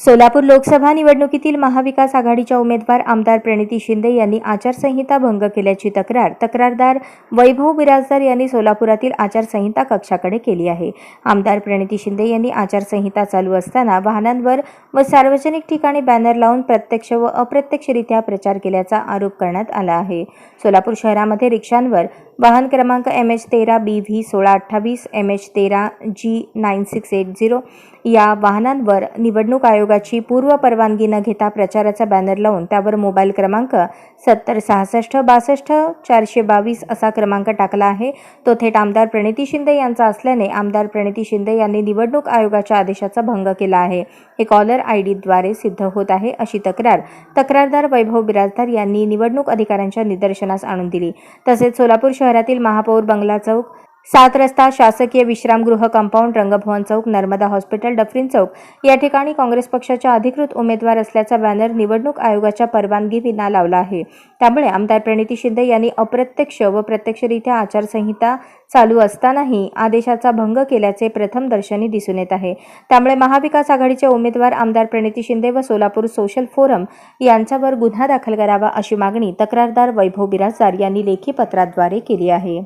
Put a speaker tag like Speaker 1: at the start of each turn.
Speaker 1: सोलापूर लोकसभा निवडणुकीतील महाविकास आघाडीच्या उमेदवार आमदार प्रणिती शिंदे यांनी आचारसंहिता भंग केल्याची तक्रार तक्रारदार वैभव बिराजदार यांनी सोलापुरातील आचारसंहिता कक्षाकडे केली आहे. आमदार प्रणिती शिंदे यांनी आचारसंहिता चालू असताना वाहनांवर व सार्वजनिक ठिकाणी बॅनर लावून प्रत्यक्ष व अप्रत्यक्षरित्या प्रचार केल्याचा आरोप करण्यात आला आहे. सोलापूर शहरामध्ये रिक्षांवर वाहन क्रमांक एम एच तेरा बी व्ही सोळा अठ्ठावीस एम एच तेरा G nine six eight zero या वाहनांवर निवडणूक आयोगाची पूर्व परवानगी न घेता प्रचाराचा बॅनर लावून त्यावर मोबाईल क्रमांक सत्तर सहासष्ट बासष्ट चारशे बावीस असा क्रमांक टाकला आहे. तो थेट आमदार प्रणिती शिंदे यांचा असल्याने आमदार प्रणिती शिंदे यांनी निवडणूक आयोगाच्या आदेशाचा भंग केला आहे. हे कॉलर आय डीद्वारे सिद्ध होत आहे अशी तक्रार तक्रारदार वैभव बिराजदार यांनी निवडणूक अधिकाऱ्यांच्या निदर्शनास आणून दिली. तसेच सोलापूर शहर शहरातील महापौर बंगला चौक सात रस्ता शासकीय विश्रामगृह कंपाऊंड रंगभवन चौक नर्मदा हॉस्पिटल डफरीन चौक. या ठिकाणी काँग्रेस पक्षाच्या अधिकृत उमेदवार असल्याचा बॅनर निवडणूक आयोगाच्या परवानगी विना लावला आहे. त्यामुळे आमदार प्रणिती शिंदे यांनी अप्रत्यक्ष व प्रत्यक्षरित्या आचारसंहिता चालू असतानाही आदेशाचा भंग केल्याचे प्रथम दर्शनी दिसून येत आहे. त्यामुळे महाविकास आघाडीचे उमेदवार आमदार प्रणिती शिंदे व सोलापूर सोशल फोरम यांच्यावर गुन्हा दाखल करावा अशी मागणी तक्रारदार वैभव बिराजदार यांनी लेखी पत्राद्वारे केली आहे.